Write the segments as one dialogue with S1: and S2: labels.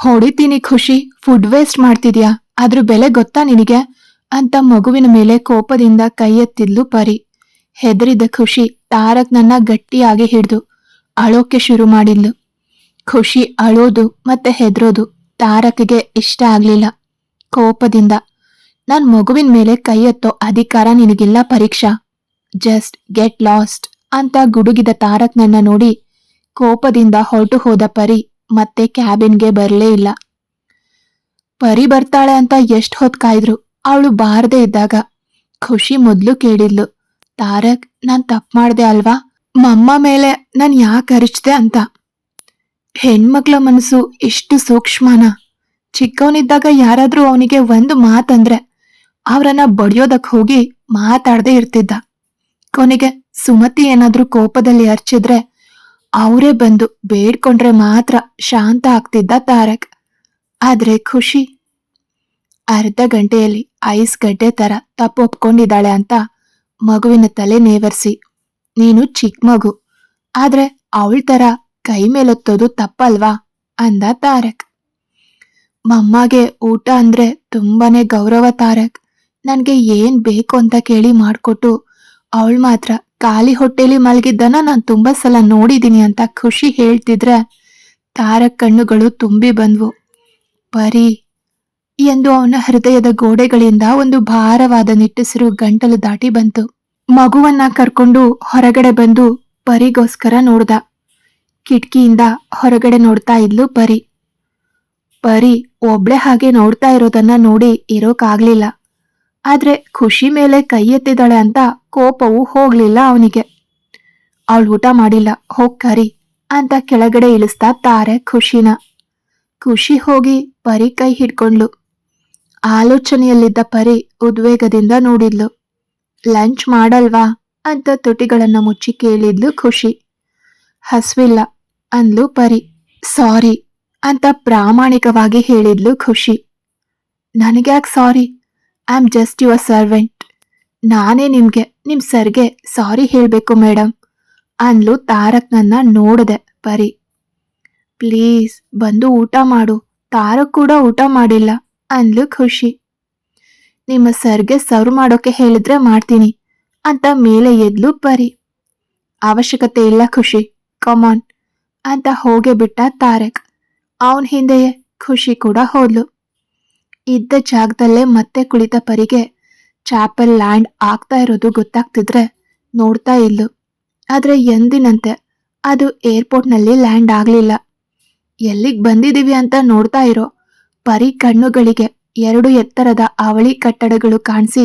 S1: ಹೊಡಿತೀನಿ ಖುಷಿ. Food waste ಮಾಡ್ತಿದ್ಯಾ? ಅದ್ರ ಬೆಲೆ ಗೊತ್ತಾ ನಿನಗೆ? ಅಂತ ಮಗುವಿನ ಮೇಲೆ ಕೋಪದಿಂದ ಕೈ ಎತ್ತಿದ್ಲು ಪರಿ. ಹೆದರಿದ ಖುಷಿ ತಾರಕ್ ನನ್ನ ಗಟ್ಟಿಯಾಗಿ ಹಿಡಿದು ಅಳೋಕೆ ಶುರು ಮಾಡಿದ್ಲು. ಖುಷಿ ಅಳೋದು ಮತ್ತೆ ಹೆದರೋದು ತಾರಕ್ಗೆ ಇಷ್ಟ ಆಗ್ಲಿಲ್ಲ. ಕೋಪದಿಂದ ನನ್ ಮಗುವಿನ ಮೇಲೆ ಕೈ ಎತ್ತೋ ಅಧಿಕಾರ ನಿನಗಿಲ್ಲ ಪರೀಕ್ಷಾ. ಜಸ್ಟ್ ಗೆಟ್ ಲಾಸ್ಟ್ ಅಂತ ಗುಡುಗಿದ ತಾರಕ್ ನನ್ನ ನೋಡಿ ಕೋಪದಿಂದ ಹೊರಟು ಹೋದ ಪರಿ ಮತ್ತೆ ಕ್ಯಾಬಿನ್ಗೆ ಬರಲೇ ಇಲ್ಲ. ಪರಿ ಬರ್ತಾಳೆ ಅಂತ ಎಷ್ಟು ಹೊತ್ ಕಾಯ್ದ್ರು, ಅವಳು ಬಾರದೆ ಇದ್ದಾಗ ಖುಷಿ ಮೊದ್ಲು ಕೇಳಿದ್ಲು. ತಾರಕ್, ನಾನ್ ತಪ್ಪು ಮಾಡ್ದೆ ಅಲ್ವಾ? ಮಮ್ಮ ಮೇಲೆ ನಾನ್ ಯಾಕೆ ಅರಿಚ್ದೆ ಅಂತ. ಹೆಣ್ಮಕ್ಳ ಮನಸ್ಸು ಎಷ್ಟು ಸೂಕ್ಷ್ಮನ? ಚಿಕ್ಕವನಿದ್ದಾಗ ಯಾರಾದ್ರೂ ಅವನಿಗೆ ಒಂದು ಮಾತಂದ್ರೆ ಅವರನ್ನ ಬಡಿಯೋದಕ್ ಹೋಗಿ ಮಾತಾಡದೆ ಇರ್ತಿದ್ದ. ಕೊನೆಗೆ ಸುಮತಿ ಏನಾದ್ರೂ ಕೋಪದಲ್ಲಿ ಅರ್ಚಿದ್ರೆ ಅವರೇ ಬಂದು ಬೇಡ್ಕೊಂಡ್ರೆ ಮಾತ್ರ ಶಾಂತ ಆಗ್ತಿದ್ದ ತಾರಕ್. ಆದ್ರೆ ಖುಷಿ. ಅರ್ಧ ಗಂಟೆಯಲ್ಲಿ ಐಸ್ ಗಡ್ಡೆ ತರ ತಪ್ಪು ಒಪ್ಕೊಂಡಿದ್ದಾಳೆ ಅಂತ ಮಗುವಿನ ತಲೆ ನೇವರ್ಸಿ. ನೀನು ಚಿಕ್ಕ ಮಗು. ಆದ್ರೆ ಅವಳ ತರ ಕೈ ಮೇಲೊತ್ತೋದು ತಪ್ಪಲ್ವಾ? ಅಂದ ತಾರಕ್. ಮಮ್ಮಗೆ ಊಟ ಅಂದ್ರೆ ತುಂಬಾನೇ ಗೌರವ ತಾರಕ್. ನನಗೆ ಏನ್ ಬೇಕು ಅಂತ ಕೇಳಿ ಮಾಡಿಕೊಟ್ಟು ಅವಳು ಮಾತ್ರ ಖಾಲಿ ಹೊಟ್ಟೆಲಿ ಮಲಗಿದ್ದನ್ನ ನಾನು ತುಂಬಾ ಸಲ ನೋಡಿದ್ದೀನಿ ಅಂತ ಖುಷಿ ಹೇಳ್ತಿದ್ರೆ ತಾರ ಕಣ್ಣುಗಳು ತುಂಬಿ ಬಂದ್ವು. ಪರಿ ಎಂದು ಅವನ ಹೃದಯದ ಗೋಡೆಗಳಿಂದ ಒಂದು ಭಾರವಾದ ನಿಟ್ಟುಸಿರು ಗಂಟಲು ದಾಟಿ ಬಂತು. ಮಗುವನ್ನ ಕರ್ಕೊಂಡು ಹೊರಗಡೆ ಬಂದು ಪರಿಗೋಸ್ಕರ ನೋಡ್ದ. ಕಿಟಕಿಯಿಂದ ಹೊರಗಡೆ ನೋಡ್ತಾ ಇದ್ಲು ಪರಿ ಪರಿ ಒಬ್ಳೆ ಹಾಗೆ ನೋಡ್ತಾ ಇರೋದನ್ನ ನೋಡಿ ಇರೋಕಾಗ್ಲಿಲ್ಲ. ಆದ್ರೆ ಖುಷಿ ಮೇಲೆ ಕೈ ಎತ್ತಿದ್ದಾಳೆ ಅಂತ ಕೋಪವು ಹೋಗ್ಲಿಲ್ಲ ಅವನಿಗೆ. ಅವಳು ಊಟ ಮಾಡಿಲ್ಲ, ಹೋಗ್ ಕರಿ ಅಂತ ಕೆಳಗಡೆ ಇಳಿಸ್ತಾ ತಾರೆ ಖುಷಿನ. ಖುಷಿ ಹೋಗಿ ಪರಿ ಕೈ ಹಿಡ್ಕೊಂಡ್ಲು. ಆಲೋಚನೆಯಲ್ಲಿದ್ದ ಪರಿ ಉದ್ವೇಗದಿಂದ ನೋಡಿದ್ಲು. ಲಂಚ್ ಮಾಡಲ್ವಾ ಅಂತ ತುಟಿಗಳನ್ನು ಮುಚ್ಚಿ ಕೇಳಿದ್ಲು ಖುಷಿ. ಹಸ್ವಿಲ್ಲ, ಅಂದ್ಲು ಪರಿ. ಸಾರಿ ಅಂತ ಪ್ರಾಮಾಣಿಕವಾಗಿ ಹೇಳಿದ್ಲು ಖುಷಿ. ನನಗ್ಯಾಕೆ sorry? I am just your servant ನಾನೇ ನಿಮಗೆ ನಿಮ್ಮ ಸರ್ಗೆ ಸಾರಿ ಹೇಳಬೇಕು ಮೇಡಮ್ ಅಂದ್ಲು ತಾರಕ್ ನನ್ನ ನೋಡದೆ, ಪರಿ. ಪ್ಲೀಸ್, ಬಂದು ಊಟ ಮಾಡು. ತಾರಕ್ ಕೂಡ ಊಟ ಮಾಡಿಲ್ಲ, ಅಂದ್ಲು ಖುಷಿ. ನಿಮ್ಮ ಸರ್ಗೆ ಸರ್ವ್ ಮಾಡೋಕೆ ಹೇಳಿದ್ರೆ ಮಾಡ್ತೀನಿ, ಅಂತ ಮೇಲೆ ಎದ್ಲು ಪರಿ. ಅವಶ್ಯಕತೆ ಇಲ್ಲ ಖುಷಿ ಕಮಾನ್ ಅಂತ ಹೋಗೇ ಬಿಟ್ಟ ತಾರಕ್. ಅವನ್ ಹಿಂದೆಯೇ ಖುಷಿ ಕೂಡ ಹೋದ್ಲು. ಇದ್ದ ಜಾಗದಲ್ಲೇ ಮತ್ತೆ ಕುಳಿತ ಪರಿಗೆ ಚಾಪಲ್ ಲ್ಯಾಂಡ್ ಆಗ್ತಾ ಇರೋದು ಗೊತ್ತಾಗ್ತಿದ್ರೆ ನೋಡ್ತಾ ಇಲ್ಲು ಆದ್ರೆ ಎಂದಿನಂತೆ ಅದು ಏರ್ಪೋರ್ಟ್ನಲ್ಲಿ ಲ್ಯಾಂಡ್ ಆಗಲಿಲ್ಲ. ಎಲ್ಲಿಗೆ ಬಂದಿದ್ದೀವಿ ಅಂತ ನೋಡ್ತಾ ಇರೋ ಪರಿ ಕಣ್ಣುಗಳಿಗೆ ಎರಡು ಎತ್ತರದ ಅವಳಿ ಕಟ್ಟಡಗಳು ಕಾಣಿಸಿ,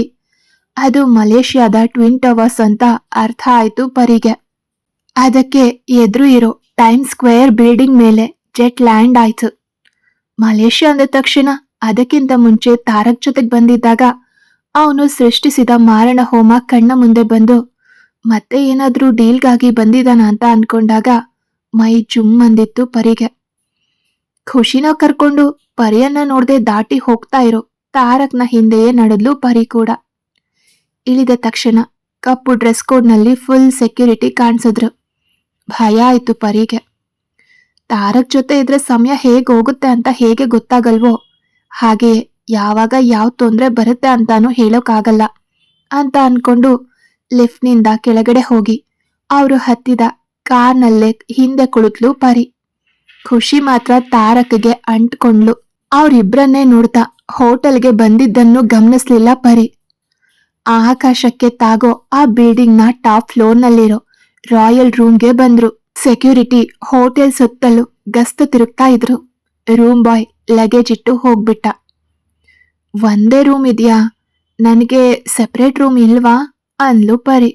S1: ಅದು ಮಲೇಷ್ಯಾದ ಟ್ವಿನ್ ಟವರ್ಸ್ ಅಂತ ಅರ್ಥ ಆಯಿತು ಪರಿಗೆ. ಅದಕ್ಕೆ ಎದುರು ಇರೋ ಟೈಮ್ ಸ್ಕ್ವೇರ್ ಬಿಲ್ಡಿಂಗ್ ಮೇಲೆ ಜೆಟ್ ಲ್ಯಾಂಡ್ ಆಯ್ತು. ಮಲೇಷ್ಯಾ ಅಂದ ತಕ್ಷಣ ಅದಕ್ಕಿಂತ ಮುಂಚೆ ತಾರಕ್ ಜೊತೆಗೆ ಬಂದಿದ್ದಾಗ ಅವನು ಸೃಷ್ಟಿಸಿದ ಮಾರಣ ಹೋಮ ಕಣ್ಣ ಮುಂದೆ ಬಂದು, ಮತ್ತೆ ಏನಾದರೂ ಡೀಲ್ಗಾಗಿ ಬಂದಿದ್ದಾನ ಅಂತ ಅನ್ಕೊಂಡಾಗ ಮೈ ಜುಮ್ ಅಂದಿತ್ತು ಪರಿಗೆ. ಖುಷಿನ ಕರ್ಕೊಂಡು ಪರಿಯನ್ನ ನೋಡ್ದೆ ದಾಟಿ ಹೋಗ್ತಾ ಇರೋ ತಾರಕ್ನ ಹಿಂದೆಯೇ ನಡೆದ್ಲು ಪರಿ ಕೂಡ. ಇಳಿದ ತಕ್ಷಣ ಕಪ್ಪು ಡ್ರೆಸ್ ಕೋಡ್ನಲ್ಲಿ ಫುಲ್ ಸೆಕ್ಯೂರಿಟಿ ಕಾಣಿಸಿದ್ರು. ಭಯ ಆಯ್ತು ಪರಿಗೆ. ತಾರಕ್ ಜೊತೆ ಇದ್ರೆ ಸಮಯ ಹೇಗೆ ಹೋಗುತ್ತೆ ಅಂತ ಹೇಗೆ ಗೊತ್ತಾಗಲ್ವೋ? ಹಾಗೆಯೇ ಯಾವಾಗ ಯಾವ ತೊಂದರೆ ಬರುತ್ತೆ ಅಂತಾನು ಹೇಳೋಕ್ಕಾಗಲ್ಲ ಅಂತ ಅನ್ಕೊಂಡು ಲಿಫ್ಟ್ನಿಂದ ಕೆಳಗಡೆ ಹೋಗಿ. ಅವರು ಹತ್ತಿದ ಕಾರ್ನಲ್ಲೇ ಹಿಂದೆ ಕುಳಿತ್ಲು ಪರಿ. ಖುಷಿ ಮಾತ್ರ ತಾರಕ್ಗೆ ಅಂಟ್ಕೊಂಡ್ಲು. ಅವ್ರಿಬ್ರನ್ನೇ ನೋಡ್ತಾ ಹೋಟೆಲ್ಗೆ ಬಂದಿದ್ದನ್ನು ಗಮನಿಸ್ಲಿಲ್ಲ ಪರಿ. ಆಕಾಶಕ್ಕೆ ತಾಗೋ ಆ ಬಿಲ್ಡಿಂಗ್ನ ಟಾಪ್ ಫ್ಲೋರ್ ನಲ್ಲಿರೋ ರಾಯಲ್ ರೂಮ್ಗೆ ಬಂದ್ರು. ಸೆಕ್ಯೂರಿಟಿ ಹೋಟೆಲ್ ಸುತ್ತಲೂ ಗಸ್ತು ತಿರುಗ್ತಾ ಇದ್ರು. ರೂಮ್ ಬಾಯ್ ಲಗೇಜ್ ಇಟ್ಟು ಹೋಗ್ಬಿಟ್ಟ. ಒಂದೇ ರೂಮ್ ಇದೆಯಾ? ನನಗೆ ಸೆಪರೇಟ್ ರೂಮ್ ಇಲ್ವಾ? ಅಂದ್ಲು ಪರಿ.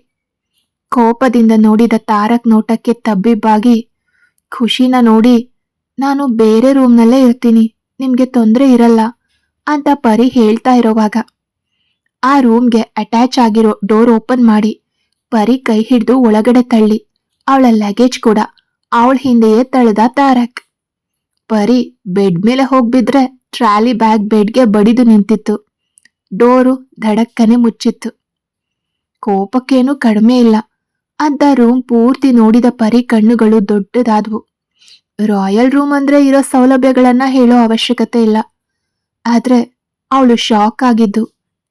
S1: ಕೋಪದಿಂದ ನೋಡಿದ ತಾರಕ್ ನೋಟಕ್ಕೆ ತಬ್ಬಿಬ್ಬಾಗಿ, ಖುಷಿನ ನೋಡಿ, ನಾನು ಬೇರೆ ರೂಮ್ನಲ್ಲೇ ಇರ್ತೀನಿ, ನಿಮಗೆ ತೊಂದರೆ ಇರಲ್ಲ, ಅಂತ ಪರಿ ಹೇಳ್ತಾ ಇರೋವಾಗ. ಆ ರೂಮ್ಗೆ ಅಟ್ಯಾಚ್ ಆಗಿರೋ ಡೋರ್ ಓಪನ್ ಮಾಡಿ, ಪರಿ ಕೈ ಹಿಡಿದು ಒಳಗಡೆ ತಳ್ಳಿ, ಅವಳ ಲಗೇಜ್ ಕೂಡ, ಅವಳ ಹಿಂದೆಯೇ ತಳೆದ ತಾರಕ್. ಪರಿ ಬೆಡ್ ಮೇಲೆ ಹೋಗ್ಬಿದ್ರೆ ಟ್ರಾಲಿ ಬ್ಯಾಗ್ ಬೆಡ್ಗೆ ಬಡಿದು ನಿಂತಿತ್ತು. ಡೋರು ಧಡಕ್ಕನೆ ಮುಚ್ಚಿತ್ತು. ಕೋಪಕ್ಕೇನೂ ಕಡಿಮೆ ಇಲ್ಲ. ಅಂತ ರೂಮ್ ಪೂರ್ತಿ ನೋಡಿದ ಪರಿ ಕಣ್ಣುಗಳು ದೊಡ್ಡದಾದವು. ರಾಯಲ್ ರೂಮ್ ಅಂದ್ರೆ ಇರೋ ಸೌಲಭ್ಯಗಳನ್ನ ಹೇಳೋ ಅವಶ್ಯಕತೆ ಇಲ್ಲ. ಆದ್ರೆ ಅವಳು ಶಾಕ್ ಆಗಿದ್ದು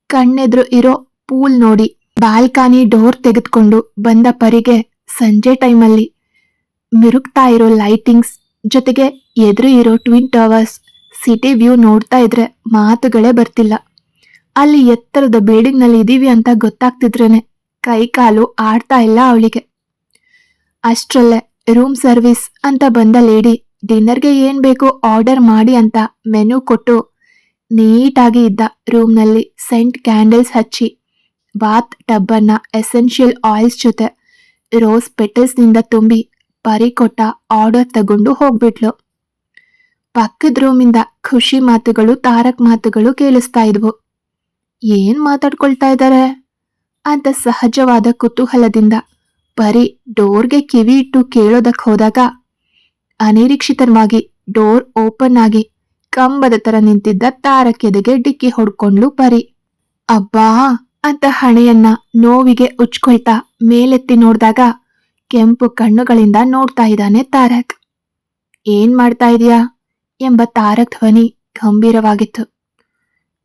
S1: ಕಣ್ಣೆದ್ರು ಇರೋ ಪೂಲ್ ನೋಡಿ ಬಾಲ್ಕಾನಿ ಡೋರ್ ತೆಗೆದುಕೊಂಡು ಬಂದ ಪರಿಗೆ ಸಂಜೆ ಟೈಮಲ್ಲಿ ಮಿರುಕ್ತಾ ಇರೋ ಲೈಟಿಂಗ್ಸ್ ಜೊತೆಗೆ ಎದುರು ಇರೋ ಟ್ವಿನ್ ಟವರ್ಸ್ ಸಿಟಿ ವ್ಯೂ ನೋಡ್ತಾ ಇದ್ರೆ ಮಾತುಗಳೇ ಬರ್ತಿಲ್ಲ. ಅಲ್ಲಿ ಎತ್ತರದ ಬಿಲ್ಡಿಂಗ್ನಲ್ಲಿ ಇದೀವಿ ಅಂತ ಗೊತ್ತಾಗ್ತಿದ್ರೇನೆ ಕೈ ಕಾಲು ಆಡ್ತಾ ಇಲ್ಲ ಅವಳಿಗೆ. ಅಷ್ಟರಲ್ಲೇ ರೂಮ್ ಸರ್ವಿಸ್ ಅಂತ ಬಂದ ಲೇಡಿ ಡಿನ್ನರ್ಗೆ ಏನ್ ಬೇಕು ಆರ್ಡರ್ ಮಾಡಿ ಅಂತ ಮೆನು ಕೊಟ್ಟು ನೀಟಾಗಿ ಇದ್ದ ರೂಮ್ನಲ್ಲಿ ಸೆಂಟ್ ಕ್ಯಾಂಡಲ್ಸ್ ಹಚ್ಚಿ bathtub essential essential oils ಜೊತೆ ರೋಸ್ ಪೆಟಲ್ಸ್ನಿಂದ ತುಂಬಿ ಪರಿ ಕೊಟ್ಟ ಆರ್ಡರ್ ತಗೊಂಡು ಹೋಗ್ಬಿಟ್ಲು. ಪಕ್ಕದ ರೂಮಿಂದ ಖುಷಿ ಮಾತುಗಳು, ತಾರಕ್ ಮಾತುಗಳು ಕೇಳಿಸ್ತಾ ಇದ್ವು. ಏನ್ ಮಾತಾಡ್ಕೊಳ್ತಾ ಇದ್ದಾರೆ ಅಂತ ಸಹಜವಾದ ಕುತೂಹಲದಿಂದ ಪರಿ ಡೋರ್ಗೆ ಕಿವಿ ಇಟ್ಟು ಕೇಳೋದಕ್ಕೆ ಹೋದಾಗ ಅನಿರೀಕ್ಷಿತವಾಗಿ ಡೋರ್ ಓಪನ್ ಆಗಿ ಕಂಬದ ತರ ನಿಂತಿದ್ದ ತಾರಕೆದೆಗೆ ಡಿಕ್ಕಿ ಹೊಡ್ಕೊಂಡ್ಲು ಪರಿ ಅಬ್ಬಾ! ಅಂತ ಹಣೆಯನ್ನ ನೋವಿಗೆ ಉಚ್ಕೊಳ್ತಾ ಮೇಲೆತ್ತಿ ನೋಡ್ದಾಗ ಕೆಂಪು ಕಣ್ಣುಗಳಿಂದ ನೋಡ್ತಾ ಇದ್ದಾನೆ ತಾರಕ್. ಏನ್ ಮಾಡ್ತಾ ಇದೀಯಾ? ಎಂಬ ತಾರಕ್ ಧ್ವನಿ ಗಂಭೀರವಾಗಿತ್ತು.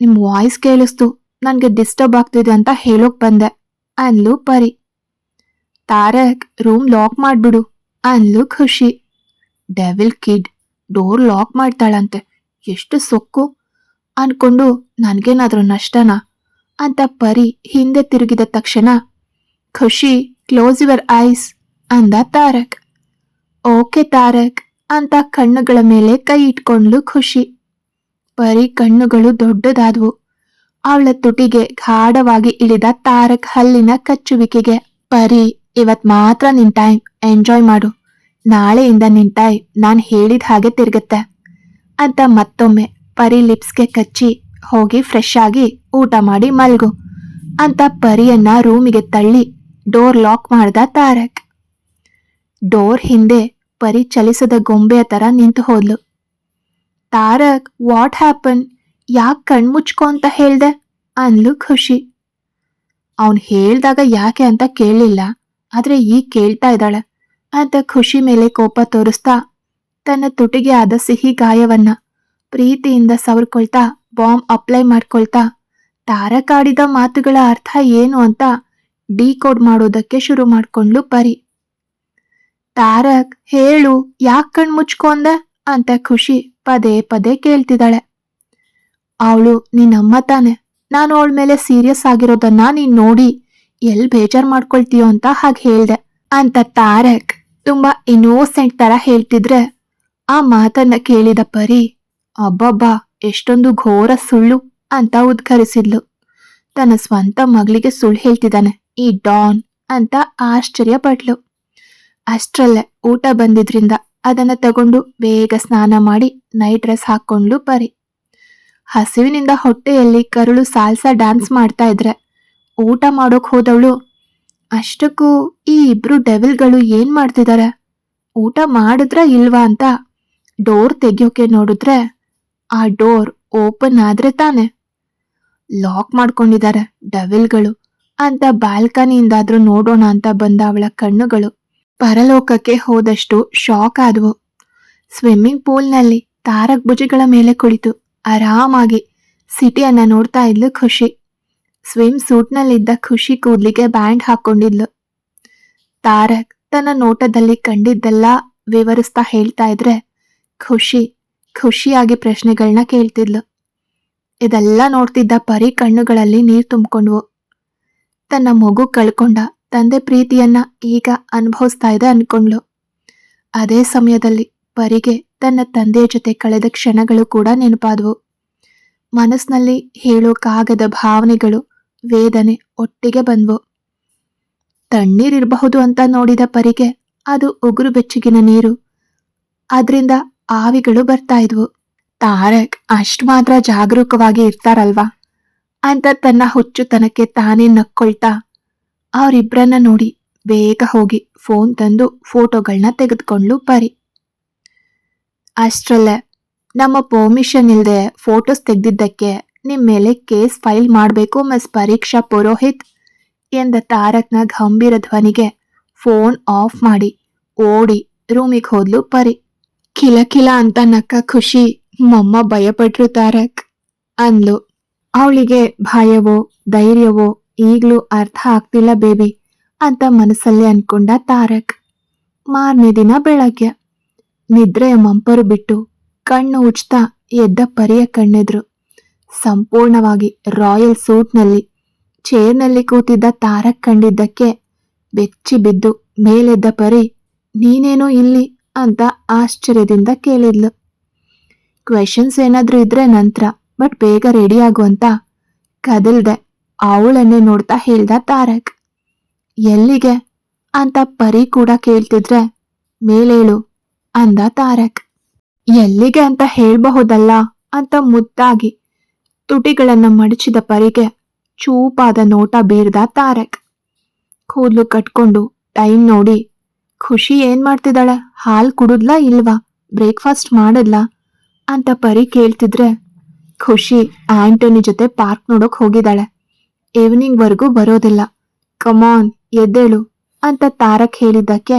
S1: ನಿಮ್ ವಾಯ್ಸ್ ಕೇಳಿಸ್ತು. ನನ್ಗೆ ಡಿಸ್ಟರ್ಬ್ ಆಗ್ತಿದೆ ಅಂತ ಹೇಳೋಕ್ ಬಂದೆ. ಅನ್ಲು ಪರಿ. ತಾರಕ್, ರೂಮ್ ಲಾಕ್ ಮಾಡ್ಬಿಡು. ಅನ್ಲು ಖುಷಿ. ಡೆವಿಲ್ ಕಿಡ್, ಡೋರ್ ಲಾಕ್ ಮಾಡ್ತಾಳಂತೆ. ಎಷ್ಟು ಸೊಕ್ಕು. ಅನ್ಕೊಂಡು ನನಗೇನಾದರೂ ನಷ್ಟನಾ? ಅಂತ ಪರಿ ಹಿಂದೆ ತಿರುಗಿದ ತಕ್ಷಣ, ಖುಷಿ, ಕ್ಲೋಸ್ ಯುವರ್ ಐಸ್. ಅಂದ ತಾರಕ್. ಓಕೆ ತಾರಕ್, ಅಂತ ಕಣ್ಣುಗಳ ಮೇಲೆ ಕೈ ಇಟ್ಕೊಂಡ್ಲು ಖುಷಿ. ಪರಿ ಕಣ್ಣುಗಳು ದೊಡ್ಡದಾದವು. ಅವಳ ತುಟಿಗೆ ಗಾಢವಾಗಿ ಇಳಿದ ತಾರಕ್ ಹಲ್ಲಿನ ಕಚ್ಚುವಿಕೆಗೆ ಪರಿ ಇವತ್ ಮಾತ್ರ ನಿನ್ ಟೈಮ್, ಎಂಜಾಯ್ ಮಾಡು. ನಾಳೆಯಿಂದ ನಿನ್ ಟೈಮ್, ನಾನು ಹೇಳಿದ ಹಾಗೆ ತಿರುಗುತ್ತೆ, ಅಂತ ಮತ್ತೊಮ್ಮೆ ಪರಿ ಲಿಪ್ಸ್ಗೆ ಕಚ್ಚಿ, ಹೋಗಿ ಫ್ರೆಶ್ ಆಗಿ ಊಟ ಮಾಡಿ ಮಲ್ಗು, ಅಂತ ಪರಿಯನ್ನ ರೂಮಿಗೆ ತಳ್ಳಿ ಡೋರ್ ಲಾಕ್ ಮಾಡ್ದ ತಾರಕ್. ಡೋರ್ ಹಿಂದೆ ಪರಿ ಚಲಿಸದ ಗೊಂಬೆಯ ತರ ನಿಂತು ಹೋದ್ಲು. Tarak, what happen? ಯಾಕೆ ಕಣ್ಮುಚ್ಕೋ ಅಂತ ಹೇಳ್ದೆ? ಅನ್ಲು ಖುಷಿ. ಅವನ್ ಹೇಳ್ದಾಗ ಯಾಕೆ ಅಂತ ಕೇಳಲಿಲ್ಲ, ಆದ್ರೆ ಈ ಕೇಳ್ತಾ ಇದ್ದಾಳೆ, ಅಂತ ಖುಷಿ ಮೇಲೆ ಕೋಪ ತೋರಿಸ್ತಾ ತನ್ನ ತುಟಿಗೆ ಆದ ಸಿಹಿ ಗಾಯವನ್ನ ಪ್ರೀತಿಯಿಂದ ಸವರ್ಕೊಳ್ತಾ, ಬಾಂಬ್ ಅಪ್ಲೈ ಮಾಡ್ಕೊಳ್ತಾ ತಾರಕಾಡಿದ ಮಾತುಗಳ ಅರ್ಥ ಏನು ಅಂತ ಡಿಕೋಡ್ ಮಾಡೋದಕ್ಕೆ ಶುರು ಮಾಡ್ಕೊಂಡ್ಲು ಪರಿ. ತಾರಕ್, ಹೇಳು, ಯಾಕ್ ಕಣ್ ಮುಚ್ಕೊಂಡೆ ಅಂತ ಖುಷಿ ಪದೇ ಪದೇ ಕೇಳ್ತಿದ್ದಾಳೆ. ಅವಳು, ನಿನ್ನಮ್ಮ ತಾನೆ. ನಾನು ಅವಳ ಮೇಲೆ ಸೀರಿಯಸ್ ಆಗಿರೋದನ್ನ ನೀನ್ ನೋಡಿ ಎಲ್ ಬೇಜಾರ್ ಮಾಡ್ಕೊಳ್ತೀಯೋ ಅಂತ ಹಾಗೆ ಹೇಳ್ದೆ. ಅಂತ ತಾರಕ್ ತುಂಬಾ ಇನ್ನೋಸೆಂಟ್ ತರ ಹೇಳ್ತಿದ್ರೆ ಆ ಮಾತನ್ನ ಕೇಳಿದ ಪರಿ, ಅಬ್ಬಬ್ಬಾ, ಎಷ್ಟೊಂದು ಘೋರ ಸುಳ್ಳು ಅಂತ ಉದ್ಘರಿಸಿದ್ಲು. ತನ್ನ ಸ್ವಂತ ಮಗಳಿಗೆ ಸುಳ್ಳು ಹೇಳ್ತಿದ್ದಾನೆ, ಈ ಡಾನ್ ಅಂತ ಆಶ್ಚರ್ಯ ಪಟ್ಲು. ಅಷ್ಟ್ರಲ್ಲೇ ಊಟ ಬಂದಿದ್ರಿಂದ ಅದನ್ನ ತಗೊಂಡು ಬೇಗ ಸ್ನಾನ ಮಾಡಿ ನೈಟ್ ಡ್ರೆಸ್ ಹಾಕೊಂಡ್ಲು ಬರಿ ಹಸಿವಿನಿಂದ ಹೊಟ್ಟೆಯಲ್ಲಿ ಕರುಳು ಸಾಲ್ಸ ಡ್ಯಾನ್ಸ್ ಮಾಡ್ತಾ ಇದ್ರೆ ಊಟ ಮಾಡೋಕ್ ಹೋದವಳು, ಅಷ್ಟಕ್ಕೂ ಈ ಇಬ್ರು ಡೆವಿಲ್ಗಳು ಏನ್ ಮಾಡ್ತಿದ್ದಾರೆ ಊಟ ಮಾಡಿದ್ರ ಇಲ್ವಾ ಅಂತ ಡೋರ್ ತೆಗಿಯೋಕೆ ನೋಡಿದ್ರೆ ಆ ಡೋರ್ ಓಪನ್ ಆದ್ರೆ ತಾನೆ. ಲಾಕ್ ಮಾಡ್ಕೊಂಡಿದ್ದಾರೆ ಡೆವಿಲ್ಗಳು ಅಂತ ಬಾಲ್ಕನಿಯಿಂದಾದ್ರೂ ನೋಡೋಣ ಅಂತ ಬಂದ ಅವಳ ಕಣ್ಣುಗಳು. ಪರಲೋಕಕ್ಕೆ ಹೋದಷ್ಟು ಶಾಕ್ ಆದವು. ಸ್ವಿಮ್ಮಿಂಗ್ ಪೂಲ್ನಲ್ಲಿ ತಾರಕ್ ಭುಜಗಳ ಮೇಲೆ ಕುಳಿತು ಆರಾಮಾಗಿ ಸಿಟಿಯನ್ನು ನೋಡ್ತಾ ಇದ್ಲು ಖುಷಿ. ಸ್ವಿಮ್ ಸೂಟ್ನಲ್ಲಿದ್ದ ಖುಷಿ ಕೂದ್ಲಿಗೆ ಬ್ಯಾಂಡ್ ಹಾಕೊಂಡಿದ್ಲು. ತಾರಕ್ ತನ್ನ ನೋಟದಲ್ಲಿ ಕಂಡಿದ್ದೆಲ್ಲ ವಿವರಿಸ್ತಾ ಹೇಳ್ತಾ ಇದ್ರೆ ಖುಷಿ, ಖುಷಿಯಾಗಿ ಪ್ರಶ್ನೆಗಳನ್ನ ಕೇಳ್ತಿದ್ಲು. ಇದೆಲ್ಲ ನೋಡ್ತಿದ್ದ ಪರಿ ಕಣ್ಣುಗಳಲ್ಲಿ ನೀರು ತುಂಬಿಕೊಂಡ್ವು. ತನ್ನ ಮಗು ಕಳ್ಕೊಂಡ ತಂದೆ ಪ್ರೀತಿಯನ್ನ ಈಗ ಅನುಭವಿಸ್ತಾ ಇದೆ ಅನ್ಕೊಂಡ್ಲು. ಅದೇ ಸಮಯದಲ್ಲಿ ಪರಿಗೆ ತನ್ನ ತಂದೆಯ ಜೊತೆ ಕಳೆದ ಕ್ಷಣಗಳು ಕೂಡ ನೆನಪಾದವು. ಮನಸ್ಸಿನಲ್ಲಿ ಹೇಳೋಕಾಗದ ಭಾವನೆಗಳು, ವೇದನೆ ಒಟ್ಟಿಗೆ ಬಂದ್ವು. ತಣ್ಣೀರಿರಬಹುದು ಅಂತ ನೋಡಿದ ಪರಿಗೆ ಅದು ಉಗುರು ಬೆಚ್ಚಗಿನ ನೀರು. ಅದರಿಂದ ಆವಿಗಳು ಬರ್ತಾ ಇದ್ವು. ತಾರಕ್ ಅಷ್ಟು ಮಾತ್ರ ಜಾಗರೂಕವಾಗಿ ಇರ್ತಾರಲ್ವಾ? ಅಂತ ತನ್ನ ಹುಚ್ಚುತನಕ್ಕೆ ತಾನೇ ನಕ್ಕೊಳ್ತಾ ಅವರಿಬ್ರನ್ನ ನೋಡಿ ಬೇಗ ಹೋಗಿ ಫೋನ್ ತಂದು ಫೋಟೋಗಳನ್ನ ತೆಗೆದುಕೊಂಡ್ಲು ಪರಿ. ಅಷ್ಟರಲ್ಲೇ ನಮ್ಮ ಪರ್ಮಿಷನ್ ಇಲ್ಲದೆ ಫೋಟೋಸ್ ತೆಗೆದಿದ್ದಕ್ಕೆ ನಿಮ್ಮ ಮೇಲೆ ಕೇಸ್ ಫೈಲ್ ಮಾಡಬೇಕು ಮಿಸ್ ಪರೀಕ್ಷಾ ಪುರೋಹಿತ್ ಎಂದ ತಾರಕ್ನ ಗಂಭೀರ ಧ್ವನಿಗೆ ಫೋನ್ ಆಫ್ ಮಾಡಿ ಓಡಿ ರೂಮಿಗೆ ಹೋದ್ಲು ಪರಿ. ಕಿಲ ಅಂತ ನಕ್ಕ ಖುಷಿ, ಮೊಮ್ಮ ಭಯಪಟ್ರು ತಾರಕ್ ಅಂದ್ಲು. ಅವಳಿಗೆ ಭಯವೋ, ಧೈರ್ಯವೋ ಈಗ್ಲೂ ಅರ್ಥ ಆಗ್ತಿಲ್ಲ ಬೇಬಿ, ಅಂತ ಮನಸ್ಸಲ್ಲಿ ಅನ್ಕೊಂಡ ತಾರಕ್. ಮಾರನೇ ದಿನ ಬೆಳಗ್ಗೆ. ನಿದ್ರೆಯ ಮಂಪರು ಬಿಟ್ಟು ಕಣ್ಣು ಉಜ್ತಾ ಎದ್ದ ಪರಿಯ ಕಣ್ಣೆದ್ರು. ಸಂಪೂರ್ಣವಾಗಿ ರಾಯಲ್ ಸೂಟ್ನಲ್ಲಿ, ಚೇರ್ನಲ್ಲಿ ಕೂತಿದ್ದ ತಾರಕ್ ಕಂಡಿದ್ದಕ್ಕೆ ಬೆಚ್ಚಿ ಬಿದ್ದು ಮೇಲೆದ್ದ ಪರಿ, ನೀನೇನೋ ಇಲ್ಲಿ? ಅಂತ ಆಶ್ಚರ್ಯದಿಂದ ಕೇಳಿದ್ಲು. ಕ್ವೆಶನ್ಸ್ ಏನಾದ್ರೂ ಇದ್ರೆ ನಂತರ, ಬಟ್ ಬೇಗ ರೆಡಿ ಆಗು ಅಂತ ಕದಲ್ದೆ ಅವಳನ್ನೇ ನೋಡ್ತಾ ಹೇಳ್ದ ತಾರಕ್. ಎಲ್ಲಿಗೆ? ಅಂತ ಪರಿ ಕೂಡ ಕೇಳ್ತಿದ್ರೆ, ಮೇಲೇಳು, ಅಂದ ತಾರಕ್. ಎಲ್ಲಿಗೆ ಅಂತ ಹೇಳ್ಬಹುದಲ್ಲ ಅಂತ ಮುದ್ದಾಗಿ ತುಟಿಗಳನ್ನ ಮಡಚಿದ ಪರಿಗೆ ಚೂಪಾದ ನೋಟ ಬೀರ್ದ ತಾರಕ್. ಕೂದ್ಲು ಕಟ್ಕೊಂಡು ಟೈಮ್ ನೋಡಿ, ಖುಷಿ ಏನ್ ಮಾಡ್ತಿದ್ದಾಳೆ? ಹಾಲು ಕುಡಿದ್ಲಾ ಇಲ್ವಾ? ಬ್ರೇಕ್ಫಾಸ್ಟ್ ಮಾಡದ್ಲಾ? ಅಂತ ಪರಿ ಕೇಳ್ತಿದ್ರೆ, ಖುಷಿ ಆಂಟೋನಿ ಜೊತೆ ಪಾರ್ಕ್ ನೋಡೋಕ್ ಹೋಗಿದ್ದಾಳೆ. ಈವ್ನಿಂಗ್ ವರ್ಗೂ ಬರೋದಿಲ್ಲ. ಕಮಾನ್ ಎದ್ದೇಳು ಅಂತ ತಾರಕ್ ಹೇಳಿದ್ದಕ್ಕೆ,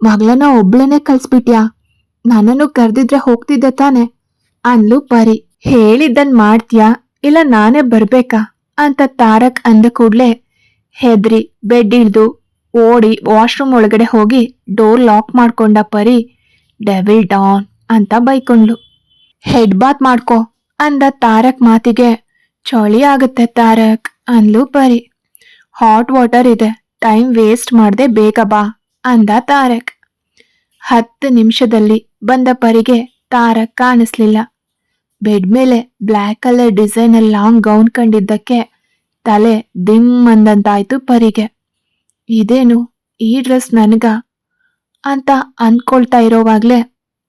S1: ಮಗಳನ್ನ ಒಬ್ಳನ್ನೇ ಕಳ್ಸ್ಬಿಟ್ಯಾ? ನನ್ನನ್ನು ಕರೆದಿದ್ರೆ ಹೋಗ್ತಿದ್ದೆ ತಾನೆ ಅಂದ್ಲು ಪರಿ. ಹೇಳಿದ್ದನ್ ಮಾಡ್ತೀಯಾ? ಇಲ್ಲ ನಾನೇ ಬರ್ಬೇಕಾ? ಅಂತ ತಾರಕ್ ಅಂದ ಕೂಡ್ಲೆ, ಹೆದ್ರಿ, ಬೆಡ್ ಇಳ್ದು ಓಡಿ ವಾಶ್ರೂಮ್ ಒಳಗಡೆ ಹೋಗಿ ಡೋರ್ ಲಾಕ್ ಮಾಡ್ಕೊಂಡ ಪರಿ ಡೆವಿಲ್ ಡಾನ್ ಅಂತ ಬೈಕೊಂಡ್ಲು. ಹೆಡ್ ಬಾತ್ ಮಾಡ್ಕೋ ಅಂದ ತಾರಕ್ ಮಾತಿಗೆ, ಚಳಿ ಆಗುತ್ತೆ ತಾರಕ್ ಅನ್ಲು ಪರಿ ಹಾಟ್ ವಾಟರ್ ಇದೆ. ಟೈಮ್ ವೇಸ್ಟ್ ಮಾಡದೆ ಬೇಗ ಬಾ ಅಂದ ತಾರಕ್. ಹತ್ತು ನಿಮಿಷದಲ್ಲಿ ಬಂದ ಪರಿಗೆ ತಾರಕ್ ಕಾಣಿಸ್ಲಿಲ್ಲ. ಬೆಡ್ ಮೇಲೆ black colour design long gown ಕಂಡಿದ್ದಕ್ಕೆ ತಲೆ ದಿಮ್ ಅಂದಂತಾಯ್ತು ಪರಿಗೆ. ಇದೇನು ಈ ಡ್ರೆಸ್ ನನಗ? ಅಂತ ಅನ್ಕೊಳ್ತಾ ಇರೋವಾಗ್ಲೇ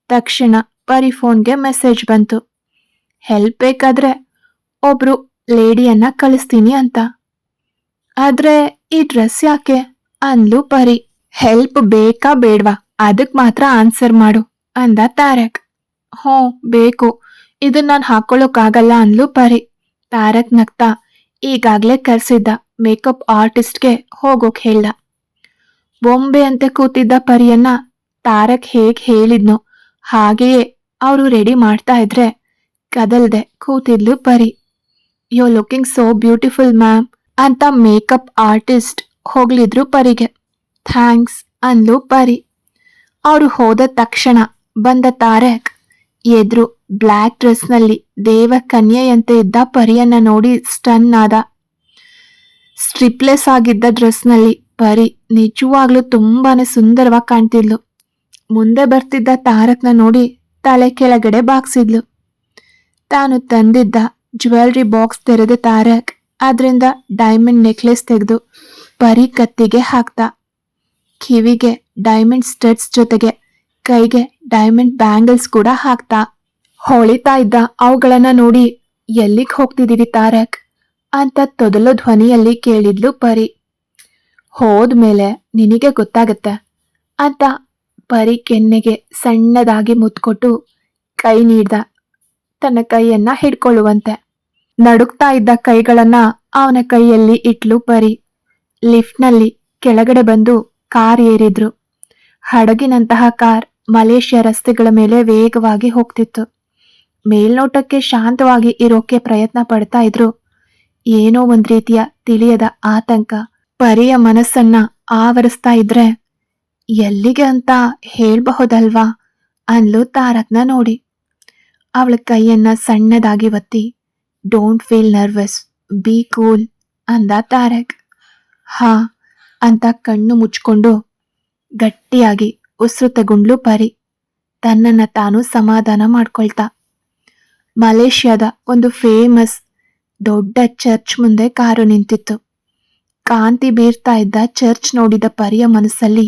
S1: ತಕ್ಷಣ ಪರಿ ಫೋನ್ಗೆ ಮೆಸೇಜ್ ಬಂತು. ಹೆಲ್ಪ್ ಬೇಕಾದ್ರೆ ಒಬ್ರು ಲೇಡಿಯನ್ನ ಕಳಿಸ್ತೀನಿ ಅಂತ. ಆದ್ರೆ ಈ ಡ್ರೆಸ್ ಯಾಕೆ? ಅಂದ್ಲು ಪರಿ. ಹೆಲ್ಪ್ ಬೇಕಾ ಬೇಡ್ವಾ? ಅದಕ್ ಮಾತ್ರ ಆನ್ಸರ್ ಮಾಡು, ಅಂದ ತಾರಕ್. ಹ್ಞೂ, ಬೇಕು. ಇದನ್ನ ನಾನು ಹಾಕೊಳ್ಳೋಕ್ಕಾಗಲ್ಲ ಅಂದ್ಲು ಪರಿ. ತಾರಕ್ ನಗ್ತಾ ಈಗಾಗ್ಲೇ ಕರೆಸಿದ್ದ ಮೇಕಪ್ ಆರ್ಟಿಸ್ಟ್ಗೆ ಹೋಗೋಕ್ ಹೇಳ್ದ. ಬೊಂಬೆ ಅಂತ ಕೂತಿದ್ದ ಪರಿಯನ್ನ ತಾರಕ್ ಹೇಗ್ ಹೇಳಿದ್ನೋ ಹಾಗೆಯೇ ಅವರು ರೆಡಿ ಮಾಡ್ತಾ ಇದ್ರೆ ಕದಲ್ದೆ, ಕೂತಿದ್ಲು Pari. You looking so beautiful ma'am ಅಂತ ಮೇಕಪ್ ಆರ್ಟಿಸ್ಟ್ ಹೋಗ್ಲಿದ್ರು ಪರಿಗೆ. ಥ್ಯಾಂಕ್ಸ್ ಅಂದ್ಲು ಪರಿ. ಅವರು ಹೋದ ತಕ್ಷಣ ಬಂದ ತಾರಕ್ ಎದ್ರು ಬ್ಲ್ಯಾಕ್ ಡ್ರೆಸ್ನಲ್ಲಿ ದೇವ ಕನ್ಯೆಯಂತೆ ಇದ್ದ ಪರಿಯನ್ನ ನೋಡಿ ಸ್ಟನ್ ಆದ. ಸ್ಟ್ರಿಪ್ಲೆಸ್ ಆಗಿದ್ದ ಡ್ರೆಸ್ನಲ್ಲಿ ಪರಿ ನಿಜವಾಗ್ಲೂ ತುಂಬಾನೇ ಸುಂದರವಾಗಿ ಕಾಣ್ತಿದ್ಲು. ಮುಂದೆ ಬರ್ತಿದ್ದ ತಾರಕ್ನ ನೋಡಿ ತಲೆ ಕೆಳಗಡೆ ಬಾಗ್ಸಿದ್ಲು. ತಾನು ತಂದಿದ್ದ ಜ್ಯುವೆಲ್ರಿ ಬಾಕ್ಸ್ ತೆರೆದ ತಾರಕ್ ಅದರಿಂದ ಡೈಮಂಡ್ ನೆಕ್ಲೆಸ್ ತೆಗೆದು ಪರಿ ಕತ್ತಿಗೆ ಹಾಕ್ತ. ಕಿವಿಗೆ ಡೈಮಂಡ್ ಸ್ಟಡ್ಸ್ ಜೊತೆಗೆ ಕೈಗೆ ಡೈಮಂಡ್ ಬ್ಯಾಂಗಲ್ಸ್ ಕೂಡ ಹಾಕ್ತಾ. ಹೊಳಿತಾ ಇದ್ದ ಅವುಗಳನ್ನ ನೋಡಿ ಎಲ್ಲಿಗೆ ಹೋಗ್ತಿದ್ದೀವಿ ತಾರಕ್? ಅಂತ ತೊದಲು ಧ್ವನಿಯಲ್ಲಿ ಕೇಳಿದ್ಲು ಪರಿ. ಹೋದ್ಮೇಲೆ ನಿನಗೆ ಗೊತ್ತಾಗತ್ತೆ ಅಂತ ಪರಿ ಕೆನ್ನೆಗೆ ಸಣ್ಣದಾಗಿ ಮುತ್ಕೊಟ್ಟು ಕೈ ನೀಡ್ದ ತನ್ನ ಕೈಯನ್ನ ಹಿಡ್ಕೊಳ್ಳುವಂತೆ. ನಡುಕ್ತಾ ಇದ್ದ ಕೈಗಳನ್ನ ಅವನ ಕೈಯಲ್ಲಿ ಇಟ್ಲು ಪರಿ. ಲಿಫ್ಟ್ನಲ್ಲಿ ಕೆಳಗಡೆ ಬಂದು ಕಾರ್ ಏರಿದ್ರು. ಹಡಗಿನಂತಹ ಕಾರ್ ಮಲೇಷ್ಯಾ ರಸ್ತೆಗಳ ಮೇಲೆ ವೇಗವಾಗಿ ಹೋಗ್ತಿತ್ತು. ಮೇಲ್ನೋಟಕ್ಕೆ ಶಾಂತವಾಗಿ ಇರೋಕೆ ಪ್ರಯತ್ನ ಪಡ್ತಾ ಇದ್ರು. ಏನೋ ಒಂದ್ ರೀತಿಯ ತಿಳಿಯದ ಆತಂಕ. ಪರಿಯ ಮನಸ್ಸನ್ನ ಆವರಿಸ್ತಾ ಇದ್ರೆ ಎಲ್ಲಿಗೆ ಅಂತ ಹೇಳ್ಬಹುದಲ್ವಾ ಅನ್ಲು ತಾರಕ್ನ ನೋಡಿ. ಅವಳ ಕೈಯನ್ನ ಸಣ್ಣದಾಗಿ ಒತ್ತಿ don't feel nervous be cool ಅಂದ ತಾರಕ್. ಹಾ, ಅಂತ ಕಣ್ಣು ಮುಚ್ಕೊಂಡು ಗಟ್ಟಿಯಾಗಿ ಉಸಿರು ತಗೊಂಡ್ಲು ಪರಿ. ತನ್ನನ್ನು ತಾನು ಸಮಾಧಾನ ಮಾಡ್ಕೊಳ್ತಾ. ಮಲೇಷ್ಯಾದ ಒಂದು ಫೇಮಸ್ ದೊಡ್ಡ ಚರ್ಚ್ ಮುಂದೆ ಕಾರು ನಿಂತಿತ್ತು. ಕಾಂತಿ ಬೀರ್ತಾ ಇದ್ದ ಚರ್ಚ್ ನೋಡಿದ ಪರಿಯ ಮನಸ್ಸಲ್ಲಿ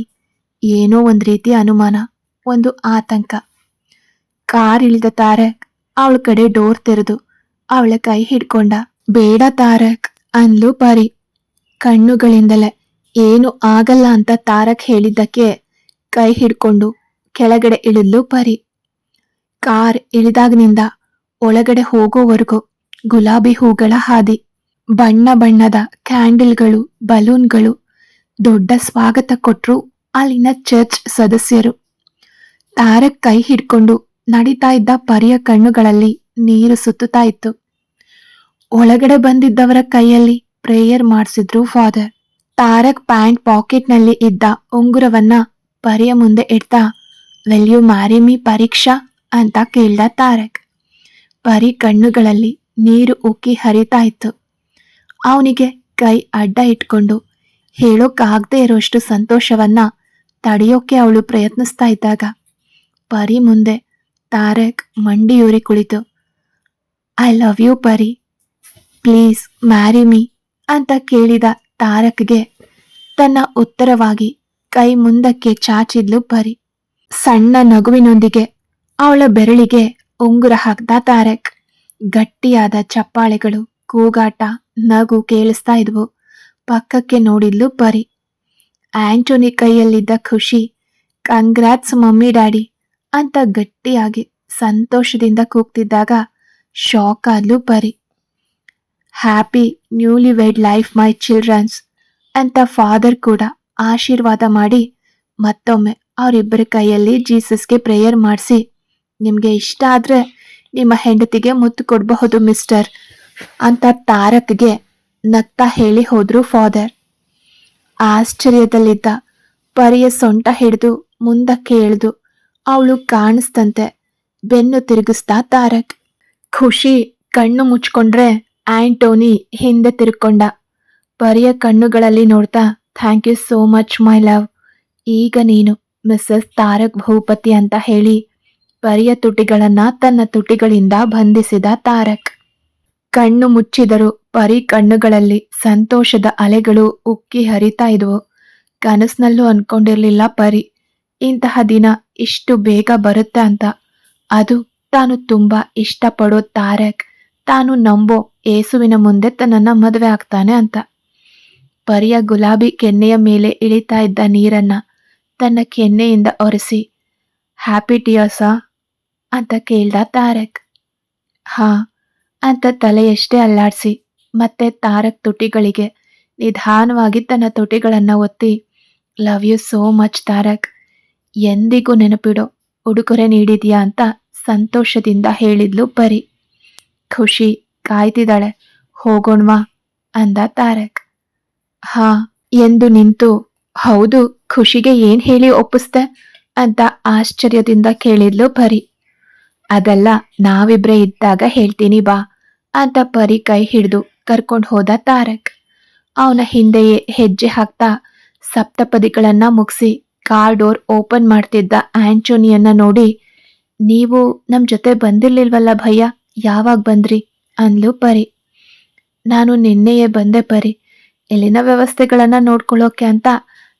S1: ಏನೋ ಒಂದು ರೀತಿ ಅನುಮಾನ, ಒಂದು ಆತಂಕ. ಕಾರ್ ಇಳಿದ ತಾರಕ್ ಅವಳ ಕಡೆ ಡೋರ್ ತೆರೆದು ಅವಳ ಕೈ ಹಿಡ್ಕೊಂಡ, ಬೇಡ ತಾರಕ್ ಅನ್ಲು ಪರಿ. ಕಣ್ಣುಗಳಿಂದಲೇ, ಏನು ಆಗಲ್ಲ ಅಂತ ತಾರಕ್ ಹೇಳಿದ್ದಕ್ಕೆ ಕೈ ಹಿಡ್ಕೊಂಡು ಕೆಳಗಡೆ ಇಳಿದ್ಲು ಪರಿ. ಕಾರ್ ಇಳಿದಾಗ್ನಿಂದ ಒಳಗಡೆ ಹೋಗೋವರೆಗೂ ಗುಲಾಬಿ ಹೂಗಳ ಹಾದಿ, ಬಣ್ಣ ಬಣ್ಣದ ಕ್ಯಾಂಡಲ್ಗಳು, ಬಲೂನ್ಗಳು, ದೊಡ್ಡ ಸ್ವಾಗತ ಕೊಟ್ರು ಅಲ್ಲಿನ ಚರ್ಚ್ ಸದಸ್ಯರು. ತಾರಕ್ ಕೈ ಹಿಡ್ಕೊಂಡು ನಡೀತಾ ಇದ್ದ ಪರಿಯ ಕಣ್ಣುಗಳಲ್ಲಿ ನೀರು ಸುತ್ತುತ್ತಾ ಇತ್ತು. ಒಳಗಡೆ ಬಂದಿದ್ದವರ ಕೈಯಲ್ಲಿ ಪ್ರೇಯರ್ ಮಾಡಿಸಿದ್ರು ಫಾದರ್ ತಾರಕ್ ಪ್ಯಾಂಟ್ ಪಾಕೆಟ್ನಲ್ಲಿ ಇದ್ದ ಉಂಗುರವನ್ನ ಪರಿಯ ಮುಂದೆ ಇಡ್ತಾ ವೆಲ್ ಯು ಮ್ಯಾರಿ ಮೀ ಪರೀಕ್ಷಾ? ಅಂತ ಕೇಳ್ದ ತಾರಕ್. ಪರಿ ಕಣ್ಣುಗಳಲ್ಲಿ ನೀರು ಉಕ್ಕಿ ಹರಿತಾ ಇತ್ತು. ಅವನಿಗೆ ಕೈ ಅಡ್ಡ ಇಟ್ಕೊಂಡು ಹೇಳೋಕ್ಕಾಗದೇ ಇರೋಷ್ಟು ಸಂತೋಷವನ್ನ ತಡೆಯೋಕೆ ಅವಳು ಪ್ರಯತ್ನಿಸ್ತಾ ಇದ್ದಾಗ. ಪರಿ ಮುಂದೆ ತಾರಕ್ ಮಂಡಿಯೂರಿ ಕುಳಿತು I love you Pari. Please marry me ಅಂತ ಕೇಳಿದ ತಾರಕ್ಗೆ ತನ್ನ ಉತ್ತರವಾಗಿ ಕೈ ಮುಂದಕ್ಕೆ ಚಾಚಿದ್ಲು ಪರಿ. ಸಣ್ಣ ನಗುವಿನೊಂದಿಗೆ ಅವಳ ಬೆರಳಿಗೆ ಉಂಗುರ ಹಾಕ್ದ ತಾರಕ್. ಗಟ್ಟಿಯಾದ ಚಪ್ಪಾಳೆಗಳು, ಕೂಗಾಟ, ನಗು ಕೇಳಿಸ್ತಾ ಇದ್ವು. ಪಕ್ಕಕ್ಕೆ ನೋಡಿದ್ಲು ಪರಿ. ಆಂಟೋನಿ ಕೈಯಲ್ಲಿದ್ದ ಖುಷಿ, ಕಂಗ್ರಾಟ್ಸ್ ಮಮ್ಮಿ ಡ್ಯಾಡಿ ಅಂತ ಗಟ್ಟಿಯಾಗಿ ಸಂತೋಷದಿಂದ ಕೂಗ್ತಿದ್ದಾಗ shock ಆದ್ಲು Pari. Happy newly wed life my childrens ಅಂತ ಫಾದರ್ ಕೂಡ ಆಶೀರ್ವಾದ ಮಾಡಿ ಮತ್ತೊಮ್ಮೆ ಅವರಿಬ್ಬರ ಕೈಯಲ್ಲಿ ಜೀಸಸ್ಗೆ ಪ್ರೇಯರ್ ಮಾಡಿಸಿ. ನಿಮಗೆ ಇಷ್ಟ ಆದರೆ ನಿಮ್ಮ ಹೆಂಡತಿಗೆ ಮುತ್ತು ಕೊಡಬಹುದು ಮಿಸ್ಟರ್ ಅಂತ ತಾರಕ್ಗೆ ನಗ್ತಾ ಹೇಳಿ ಹೋದ್ರು ಫಾದರ್ ಆಶ್ಚರ್ಯದಲ್ಲಿದ್ದ ಪರಿಯ ಸೊಂಟ ಹಿಡಿದು ಮುಂದಕ್ಕೆ ಎಳೆದು ಅವಳು ಕಾಣಿಸ್ತಂತೆ ಬೆನ್ನು ತಿರುಗಿಸ್ತಾ ತಾರಕ್. ಖುಷಿ ಕಣ್ಣು ಮುಚ್ಕೊಂಡ್ರೆ ಆಂಟೋನಿ ಹಿಂದೆ ತಿರುಕೊಂಡ. ಪರಿಯ ಕಣ್ಣುಗಳಲ್ಲಿ ನೋಡ್ತಾ, thank you so much, my love. ಈಗ ನೀನು ಮಿಸ್ಸಸ್ ತಾರಕ್ ಭೂಪತಿ ಅಂತ ಹೇಳಿ ಪರಿಯ ತುಟಿಗಳನ್ನ ತನ್ನ ತುಟಿಗಳಿಂದ ಬಂಧಿಸಿದ ತಾರಕ್. ಕಣ್ಣು ಮುಚ್ಚಿದರು ಪರಿ ಕಣ್ಣುಗಳಲ್ಲಿ ಸಂತೋಷದ ಅಲೆಗಳು ಉಕ್ಕಿ ಹರಿತಾ ಇದ್ವು. ಕನಸಿನಲ್ಲೂ ಅನ್ಕೊಂಡಿರ್ಲಿಲ್ಲ ಪರಿ ಇಂತಹ ದಿನ ಇಷ್ಟು ಬೇಗ ಬರುತ್ತೆ ಅಂತ. ಅದು ತಾನು ತುಂಬಾ ಇಷ್ಟಪಡೋ ತಾರಕ್. ತಾನು ನಂಬೋ ಏಸುವಿನ ಮುಂದೆ ತನ್ನನ್ನು ಮದುವೆ ಆಗ್ತಾನೆ ಅಂತ. ಪರಿಯ ಗುಲಾಬಿ ಕೆನ್ನೆಯ ಮೇಲೆ ಇಳಿತಾ ಇದ್ದ ನೀರನ್ನ ತನ್ನ ಕೆನ್ನೆಯಿಂದ ಒರೆಸಿ ಹ್ಯಾಪಿ ಟಿಯರ್ಸಾ ಅಂತ ಕೇಳ್ದ ತಾರಕ್. ಹಾ, ಅಂತ ತಲೆಯಷ್ಟೇ ಅಲ್ಲಾಡಿಸಿ, ಮತ್ತೆ ತಾರಕ್ ತುಟಿಗಳಿಗೆ ನಿಧಾನವಾಗಿ ತನ್ನ ತುಟಿಗಳನ್ನ ಒತ್ತಿ love you so much Tarak. ಎಂದಿಗೂ ನೆನಪಿಡೋ ಉಡುಗೊರೆ ನೀಡಿದ್ಯಾ ಅಂತ ಸಂತೋಷದಿಂದ ಹೇಳಿದ್ಲು ಪರಿ. ಖುಷಿ. ಕಾಯ್ತಿದ್ದಾಳೆ. ಹೋಗೋಣ್ವಾ ಅಂದ ತಾರಕ್. ಹಾ, ಎಂದು ನಿಂತು, ಹೌದು, ಖುಷಿಗೆ ಏನ್ ಹೇಳಿ ಒಪ್ಪಿಸ್ದೆ ಅಂತ ಆಶ್ಚರ್ಯದಿಂದ ಕೇಳಿದ್ಲು ಪರಿ. ಅದೆಲ್ಲ, ನಾವಿಬ್ರೇ ಇದ್ದಾಗ ಹೇಳ್ತೀನಿ ಬಾ ಅಂತ ಪರಿ ಕೈ ಹಿಡಿದು ಕರ್ಕೊಂಡು ಹೋದ ತಾರಕ್. ಅವನ ಹಿಂದೆಯೇ ಹೆಜ್ಜೆ ಹಾಕ್ತಾ ಸಪ್ತಪದಿಗಳನ್ನ ಮುಗಿಸಿ ಕಾರ್ ಡೋರ್ ಓಪನ್ ಮಾಡ್ತಿದ್ದ ಆಂಟೋನಿಯನ್ನ ನೋಡಿ, ನೀವು ನಮ್ ಜೊತೆ ಬಂದಿರ್ಲಿಲ್ವಲ್ಲ ಭಯ್ಯ? ಯಾವಾಗ ಬಂದ್ರಿ? ಅಂದ್ಲು ಪರಿ. ನಾನು ನಿನ್ನೆಯೇ ಬಂದೆ ಪರಿ. ಎಲ್ಲಿನ ವ್ಯವಸ್ಥೆಗಳನ್ನ ನೋಡ್ಕೊಳ್ಳೋಕೆ ಅಂತ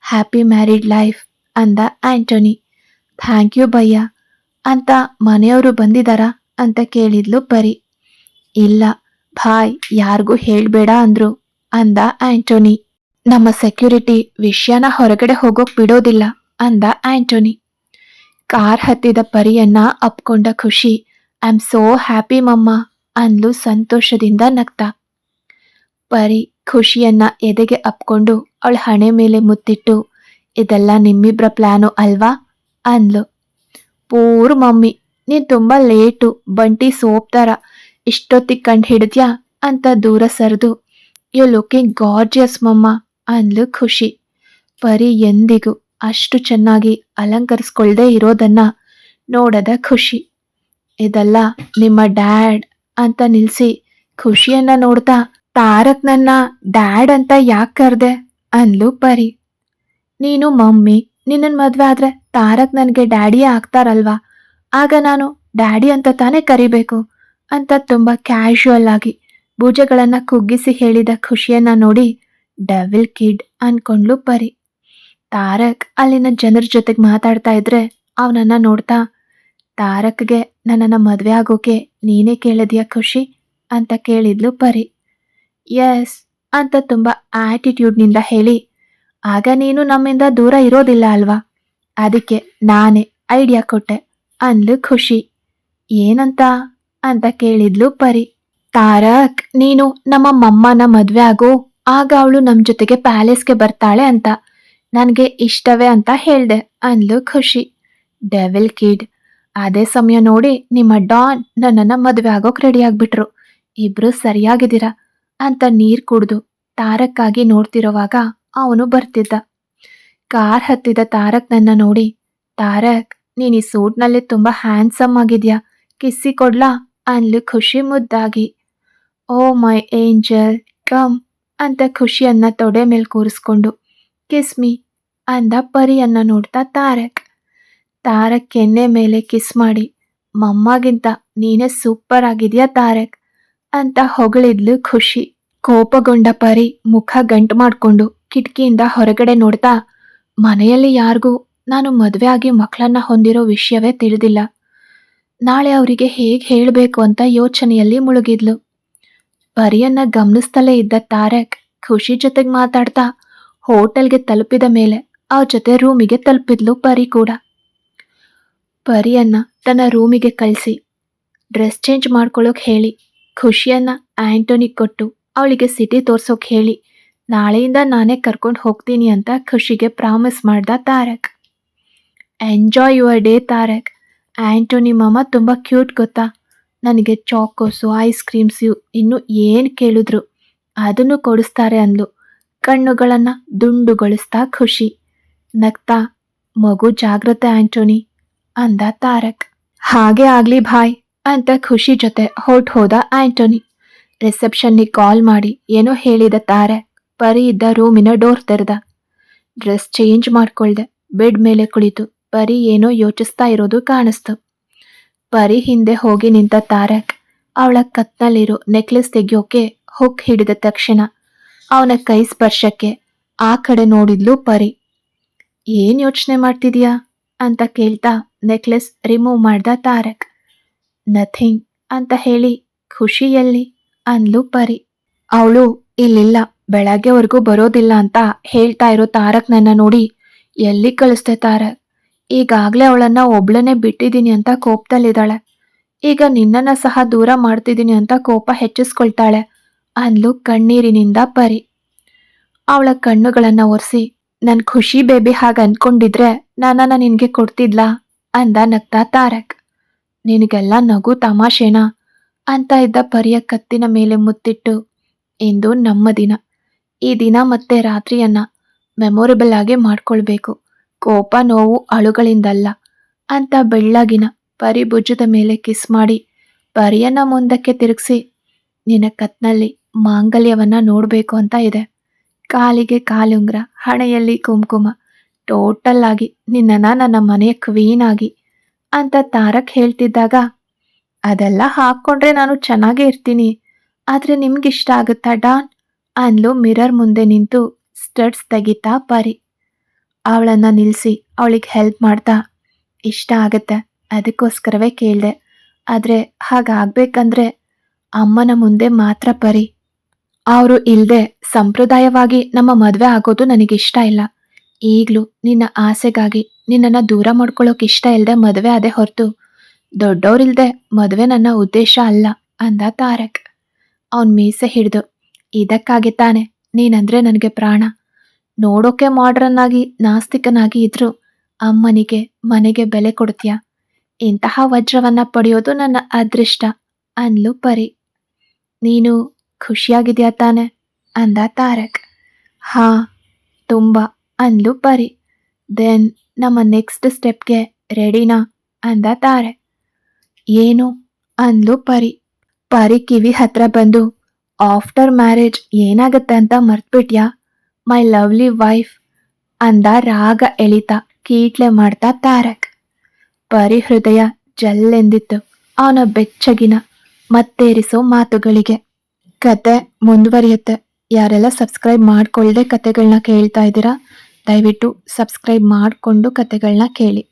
S1: ಹ್ಯಾಪಿ ಮ್ಯಾರಿಡ್ ಲೈಫ್ ಅಂದ ಆಂಟೋನಿ. ಥ್ಯಾಂಕ್ ಯು ಭಯ್ಯ ಅಂತ ಮನೆಯವರು ಬಂದಿದಾರಾ ಅಂತ ಕೇಳಿದ್ಲು ಪರಿ. ಇಲ್ಲ, ಭಾಯ್, ಯಾರಿಗೂ ಹೇಳ್ಬೇಡ ಅಂದ್ರು, ಅಂದ ಆಂಟೋನಿ. ನಮ್ಮ ಸೆಕ್ಯೂರಿಟಿ ವಿಷಯನ ಹೊರಗಡೆ ಹೋಗೋಕ್ ಬಿಡೋದಿಲ್ಲ ಅಂದ ಆಂಟೋನಿ. ಕಾರ್ ಹತ್ತಿದ ಪರಿಯನ್ನ ಅಪ್ಕೊಂಡ ಖುಷಿ. ಐ ಆಮ್ ಸೋ ಹ್ಯಾಪಿ ಮಮ್ಮ. ಅಂದ್ಲು ಸಂತೋಷದಿಂದ ನಗ್ತಾ. ಪರಿ ಖುಷಿಯನ್ನ ಎದೆಗೆ ಅಪ್ಕೊಂಡು ಅವಳ ಹಣೆ ಮೇಲೆ ಮುತ್ತಿಟ್ಟು, ಇದೆಲ್ಲ ನಿಮ್ಮಿಬ್ರ ಪ್ಲಾನು ಅಲ್ವಾ? ಅಂದ್ಲು. ಪೂರ್ ಮಮ್ಮಿ, ನೀನ್ ತುಂಬಾ ಲೇಟು, ಬಂಟಿ ಸೋಪ್ ತರ, ಇಷ್ಟೊತ್ತಿಗೆ ಕಂಡು ಹಿಡಿದ್ಯಾ? ಅಂತ ದೂರ ಸರಿದು, ಯು ಲುಕಿಂಗ್ ಗಾರ್ಜಿಯಸ್ ಮಮ್ಮ, ಅಂದ್ಲು ಖುಷಿ. ಪರಿ ಎಂದಿಗೂ ಅಷ್ಟು ಚೆನ್ನಾಗಿ ಅಲಂಕರಿಸ್ಕೊಳ್ದೇ ಇರೋದನ್ನ ನೋಡದ ಖುಷಿ. ಇದೆಲ್ಲ ನಿಮ್ಮ ಡ್ಯಾಡ್ ಅಂತ ನಿಲ್ಸಿ, ಖುಷಿಯನ್ನ ನೋಡ್ತಾ ತಾರಕ್ ನನ್ನ ಡ್ಯಾಡ್ ಅಂತ ಯಾಕೆ ಕರ್ದೆ? ಅಂದ್ಲು ಪರಿ. ನೀನು ಮಮ್ಮಿ, ನಿನ್ನನ್ ಮದ್ವೆ ಆದ್ರೆ ತಾರಕ್ ನನಗೆ ಡ್ಯಾಡಿಯೇ ಆಗ್ತಾರಲ್ವಾ? ಆಗ ನಾನು ಡ್ಯಾಡಿ ಅಂತ ತಾನೇ ಕರಿಬೇಕು? ಅಂತ ತುಂಬಾ ಕ್ಯಾಶುಯಲ್ ಆಗಿ ಭುಜಗಳನ್ನ ಕುಗ್ಗಿಸಿ ಹೇಳಿದ ಖುಷಿಯನ್ನ ನೋಡಿ ಡೆವಿಲ್ ಕಿಡ್ ಅನ್ಕೊಂಡ್ಲು ಪರಿ. ತಾರಕ್ ಅಲ್ಲಿನ ಜನರ ಜೊತೆಗೆ ಮಾತಾಡ್ತಾ ಇದ್ರೆ ಅವನನ್ನ ನೋಡ್ತಾ ತಾರಕ್ಗೆ ನನ್ನನ್ನು ಮದುವೆ ಆಗೋಕೆ ನೀನೇ ಕೇಳಿದ್ಯಾ ಖುಷಿ? ಅಂತ ಕೇಳಿದ್ಲು ಪರಿ. ಎಸ್ ಅಂತ ತುಂಬ ಆಟಿಟ್ಯೂಡ್ನಿಂದ ಹೇಳಿ, ಆಗ ನೀನು ನಮ್ಮಿಂದ ದೂರ ಇರೋದಿಲ್ಲ ಅಲ್ವಾ? ಅದಕ್ಕೆ ನಾನೇ ಐಡಿಯಾ ಕೊಟ್ಟೆ, ಅಂದ್ಲು ಖುಷಿ. ಏನಂತ? ಅಂತ ಕೇಳಿದ್ಲು ಪರಿ. ತಾರಕ್, ನೀನು ನಮ್ಮ ಮಮ್ಮನ ಮದುವೆ ಆಗೋ, ಆಗ ಅವಳು ನಮ್ಮ ಜೊತೆಗೆ ಪ್ಯಾಲೇಸ್ಗೆ ಬರ್ತಾಳೆ ಅಂತ, ನನಗೆ ಇಷ್ಟವೇ ಅಂತ ಹೇಳ್ದೆ, ಅಂದ್ಲು ಖುಷಿ. ಡೆವಿಲ್ ಕಿಡ್ ಅದೇ ಸಮಯ ನೋಡಿ ನಿಮ್ಮ ಡಾನ್ ನನ್ನನ್ನ ಮದುವೆ ಆಗೋಕ್ ರೆಡಿ ಆಗ್ಬಿಟ್ರು. ಇಬ್ರು ಸರಿಯಾಗಿದ್ದೀರಾ? ಅಂತ ನೀರು ಕುಡ್ದು ತಾರಕ್ಕಾಗಿ ನೋಡ್ತಿರೋವಾಗ ಅವನು ಬರ್ತಿದ್ದ. ಕಾರ್ ಹತ್ತಿದ ತಾರಕ್ ನನ್ನ ನೋಡಿ, ತಾರಕ್, ನೀನ್ ಈ ಸೂಟ್ನಲ್ಲಿ ತುಂಬಾ ಹ್ಯಾಂಡ್ಸಮ್ ಆಗಿದ್ಯಾ? ಕಿಸ್ಸಿ ಕೊಡ್ಲಾ? ಅನ್ಲು ಖುಷಿ ಮುದ್ದಾಗಿ. ಓ ಮೈ ಏಂಜಲ್, ಕಮ್, ಅಂತ ಖುಷಿಯನ್ನ ತೊಡೆ ಮೇಲೆ ಕೂರಿಸ್ಕೊಂಡು ಕಿಸ್ಮಿ ಅಂದ ಪರಿಯನ್ನ ನೋಡ್ತಾ ತಾರಕ್. ತಾರಕ್ ಕೆನ್ನೆ ಮೇಲೆ ಕಿಸ್ ಮಾಡಿ, ಮಮ್ಮಗಿಂತ ನೀನೇ ಸೂಪರ್ ಆಗಿದ್ಯಾ ತಾರಕ್? ಅಂತ ಹೊಗಳಿದ್ಲು ಖುಷಿ. ಕೋಪಗೊಂಡ ಪರಿ ಮುಖ ಗಂಟು ಮಾಡ್ಕೊಂಡು ಕಿಟಕಿಯಿಂದ ಹೊರಗಡೆ ನೋಡ್ತಾ, ಮನೆಯಲ್ಲಿ ಯಾರಿಗೂ ನಾನು ಮದುವೆ ಆಗಿ ಮಕ್ಕಳನ್ನ ಹೊಂದಿರೋ ವಿಷಯವೇ ತಿಳಿದಿಲ್ಲ. ನಾಳೆ ಅವರಿಗೆ ಹೇಗೆ ಹೇಳಬೇಕು ಅಂತ ಯೋಚನೆಯಲ್ಲಿ ಮುಳುಗಿದ್ಲು. ಪರಿಯನ್ನ ಗಮನಿಸ್ತಲೇ ಇದ್ದ ತಾರಕ್ ಖುಷಿ ಜೊತೆಗೆ ಮಾತಾಡ್ತಾ ಹೋಟೆಲ್ಗೆ ತಲುಪಿದ ಮೇಲೆ ಅವ್ರ ಜೊತೆ ರೂಮಿಗೆ ತಲುಪಿದ್ಲು ಪರಿ ಕೂಡ. ಪರಿಯನ್ನ ತನ್ನ ರೂಮಿಗೆ ಕಳಿಸಿ. ಡ್ರೆಸ್ ಚೇಂಜ್ ಮಾಡ್ಕೊಳ್ಳೋಕೆ ಹೇಳಿ. ಖುಷಿಯನ್ನ ಆಂಟೋನಿಗೆ ಕೊಟ್ಟು ಅವಳಿಗೆ ಸಿಟಿ ತೋರ್ಸೋಕೆ ಹೇಳಿ. ನಾಳೆಯಿಂದ ನಾನೇ ಕರ್ಕೊಂಡು ಹೋಗ್ತೀನಿ ಅಂತ ಖುಷಿಗೆ ಪ್ರಾಮಿಸ್ ಮಾಡ್ದ Tarak. Enjoy your day Tarak. Antony ಮಾಮ ತುಂಬ ಕ್ಯೂಟ್ ಗೊತ್ತಾ? ನನಗೆ ಚಾಕೋಸು, ಐಸ್ ಕ್ರೀಮ್ಸು ಇನ್ನು ಏನು ಕೇಳಿದ್ರು. ಅದನ್ನು ಕೊಡಿಸ್ತಾರೆ ಅಂದ್ಲು. ಕಣ್ಣುಗಳನ್ನು ದುಂಡುಗೊಳಿಸ್ತಾ ಖುಷಿ. ನಗ್ತಾ, ಮಗು ಜಾಗ್ರತೆ ಆಂಟೋನಿ. ಅಂದ ತಾರಕ್. ಹಾಗೆ ಆಗ್ಲಿ ಭಾಯ್. ಅಂತ ಖುಷಿ ಜೊತೆ ಹೊರ್ಟ್ ಹೋದ ಆಂಟೋನಿ. ರಿಸೆಪ್ಷನ್ನಿಗೆ ಕಾಲ್ ಮಾಡಿ ಏನೋ ಹೇಳಿದ ತಾರಕ್. ಪರಿ ಇದ್ದ ರೂಮಿನ ಡೋರ್ ತೆರೆದ. ಡ್ರೆಸ್ ಚೇಂಜ್ ಮಾಡ್ಕೊಳ್ದೆ ಬೆಡ್ ಮೇಲೆ ಕುಳಿತು. ಪರಿ ಏನೋ ಯೋಚಿಸ್ತಾ ಇರೋದು ಕಾಣಿಸ್ತು. ಪರಿ ಹಿಂದೆ ಹೋಗಿ ನಿಂತ ತಾರಕ್. ಅವಳ ಕತ್ನಲ್ಲಿರೋ ನೆಕ್ಲೆಸ್ ತೆಗಿಯೋಕೆ ಹುಕ್ ಹಿಡಿದ ತಕ್ಷಣ ಅವನ ಕೈ ಸ್ಪರ್ಶಕ್ಕೆ ಆ ಕಡೆ ನೋಡಿದ್ಲು ಪರಿ. ಏನ್ ಯೋಚನೆ ಮಾಡ್ತಿದ್ಯಾ? ಅಂತ ಕೇಳ್ತಾ ನೆಕ್ಲೆಸ್ ರಿಮೂವ್ ಮಾಡ್ದ ತಾರಕ್. ನಥಿಂಗ್ ಅಂತ ಹೇಳಿ ಖುಷಿಯಲ್ಲಿ ಅಂದ್ಲು ಪರಿ. ಅವಳು ಇಲ್ಲಿಲ್ಲ, ಬೆಳಗ್ಗೆವರೆಗೂ ಬರೋದಿಲ್ಲ ಅಂತ ಹೇಳ್ತಾ ಇರೋ ತಾರಕ್ ನನ್ನ ನೋಡಿ ಎಲ್ಲಿ ಕಳಿಸ್ದೆ ತಾರಕ್? ಈಗಾಗ್ಲೇ ಅವಳನ್ನ ಒಬ್ಳನ್ನೇ ಬಿಟ್ಟಿದ್ದೀನಿ ಅಂತ ಕೋಪದಲ್ಲಿದ್ದಾಳೆ. ಈಗ ನಿನ್ನನ್ನ ಸಹ ದೂರ ಮಾಡ್ತಿದ್ದೀನಿ ಅಂತ ಕೋಪ ಹೆಚ್ಚಿಸ್ಕೊಳ್ತಾಳೆ ಅಂದ್ಲು ಕಣ್ಣೀರಿನಿಂದ ಪರಿ. ಅವಳ ಕಣ್ಣುಗಳನ್ನ ಒರೆಸಿ ನನ್ ಖುಷಿ ಬೇಬಿ ಹಾಗೆ ಅನ್ಕೊಂಡಿದ್ರೆ ನಾನನ್ನ ನಿನ್ಗೆ ಕೊಡ್ತಿದ್ಲಾ ಅಂದ ನಗ್ತಾ ತಾರಕ್. ನಿನಗೆಲ್ಲ ನಗು ತಮಾಷೆನಾ ಅಂತ ಇದ್ದ ಪರಿಯ ಕತ್ತಿನ ಮೇಲೆ ಮುತ್ತಿಟ್ಟು, ಇಂದು ನಮ್ಮ ದಿನ. ಈ ದಿನ ಮತ್ತೆ ರಾತ್ರಿಯನ್ನ ಮೆಮೊರೇಬಲ್ ಆಗಿ ಮಾಡ್ಕೊಳ್ಬೇಕು. ಕೋಪ, ನೋವು ಅಳುಗಳಿಂದಲ್ಲ ಅಂತ ಬೆಳ್ಳಗಿನ ಪರಿ ಭುಜದ ಮೇಲೆ ಕಿಸ್ ಮಾಡಿ ಪರಿಯನ್ನ ಮುಂದಕ್ಕೆ ತಿರುಗಿಸಿ, ನಿನ್ನ ಕತ್ನಲ್ಲಿ ಮಾಂಗಲ್ಯವನ್ನ ನೋಡಬೇಕು ಅಂತ ಇದೆ. ಕಾಲಿಗೆ ಕಾಲುಂಗ್ರ, ಹಣೆಯಲ್ಲಿ ಕುಂಕುಮ. ಟೋಟಲ್ ಆಗಿ ನಿನ್ನನ್ನ ನನ್ನ ಮನೆಯ ಕ್ವೀನ್ ಆಗಿ ಅಂತ ತಾರಕ್ ಹೇಳ್ತಿದ್ದಾಗ, ಅದೆಲ್ಲ ಹಾಕ್ಕೊಂಡ್ರೆ ನಾನು ಚೆನ್ನಾಗೇ ಇರ್ತೀನಿ. ಆದ್ರೆ ನಿಮ್ಗಿಷ್ಟ ಆಗುತ್ತಾ ಡಾನ್? ಅಂದ್ಲು ಮಿರರ್ ಮುಂದೆ ನಿಂತು ಸ್ಟಡ್ಸ್ ತೆಗಿತಾ ಪರಿ. ಅವಳನ್ನ ನಿಲ್ಲಿಸಿ ಅವಳಿಗೆ ಹೆಲ್ಪ್ ಮಾಡ್ತಾ, ಇಷ್ಟ ಆಗತ್ತೆ, ಅದಕ್ಕೋಸ್ಕರವೇ ಕೇಳಿದೆ. ಆದರೆ ಹಾಗಾಗ್ಬೇಕಂದ್ರೆ ಅಮ್ಮನ ಮುಂದೆ ಮಾತ್ರ ಪರಿ. ಅವರು ಇಲ್ಲದೆ ಸಂಪ್ರದಾಯವಾಗಿ ನಮ್ಮ ಮದುವೆ ಆಗೋದು ನನಗಿಷ್ಟ ಇಲ್ಲ. ಈಗಲೂ ನಿನ್ನ ಆಸೆಗಾಗಿ ನಿನ್ನನ್ನು ದೂರ ಮಾಡ್ಕೊಳ್ಳೋಕೆ ಇಷ್ಟ ಇಲ್ಲದೆ ಮದುವೆ ಅದೇ ಹೊರತು. ದೊಡ್ಡವರಿಲ್ದೆ ಮದುವೆ ನನ್ನ ಉದ್ದೇಶ ಅಲ್ಲ ಅಂದ ತಾರಕ್. ಅವನ್ ಮೀಸೆ ಹಿಡಿದು, ಇದಕ್ಕಾಗಿ ತಾನೆ ನೀನಂದ್ರೆ ನನಗೆ ಪ್ರಾಣ. ನೋಡೋಕೆ ಮಾಡ್ರನ್ ಆಗಿ ನಾಸ್ತಿಕನಾಗಿ ಇದ್ರು ಅಮ್ಮನಿಗೆ, ಮನೆಗೆ ಬೆಲೆ ಕೊಡ್ತೀಯ? ಇಂತಹ ವಜ್ರವನ್ನ ಪಡೆಯೋದು ನನ್ನ ಅದೃಷ್ಟ ಅನ್ಲು ಪರಿ. ನೀನು ಖುಷಿಯಾಗಿದ್ಯಾ ತಾನೆ? ಅಂದ ತಾರಕ್. ಹಾ, ತುಂಬ. ಅಂದ್ಲು ಪರಿ. ದೆನ್ ನಮ್ಮ ನೆಕ್ಸ್ಟ್ ಸ್ಟೆಪ್ಗೆ ರೆಡಿನಾ? ಅಂದ ತಾರಕ್. ಏನು? ಅಂದ್ಲು ಪರಿ. ಪರಿ ಕಿವಿ ಹತ್ರ ಬಂದು, ಆಫ್ಟರ್ ಮ್ಯಾರೇಜ್ ಏನಾಗತ್ತೆ ಅಂತ ಮರ್ತ್ಬಿಟ್ಯಾ? My lovely wife? ಅಂದ ರಾಗ ಎಳಿತ ಕೀಟ್ಲೆ ಮಾಡ್ತಾ ತಾರಕ್. ಪರಿ ಹೃದಯ ಜಲ್ಲೆಂದಿತ್ತು. ಅವನ ಬೆಚ್ಚಗಿನ ಮತ್ತೇರಿಸೋ ಮಾತುಗಳಿಗೆ. ಕತೆ ಮುಂದುವರಿಯುತ್ತೆ. ಯಾರೆಲ್ಲ ಸಬ್ಸ್ಕ್ರೈಬ್ ಮಾಡ್ಕೊಳ್ಳದೆ ಕತೆಗಳನ್ನ ಕೇಳ್ತಾ ಇದ್ದೀರಾ ದಯವಿಟ್ಟು ಸಬ್ಸ್ಕ್ರೈಬ್ ಮಾಡಿಕೊಂಡು ಕತೆಗಳನ್ನ ಕೇಳಿ.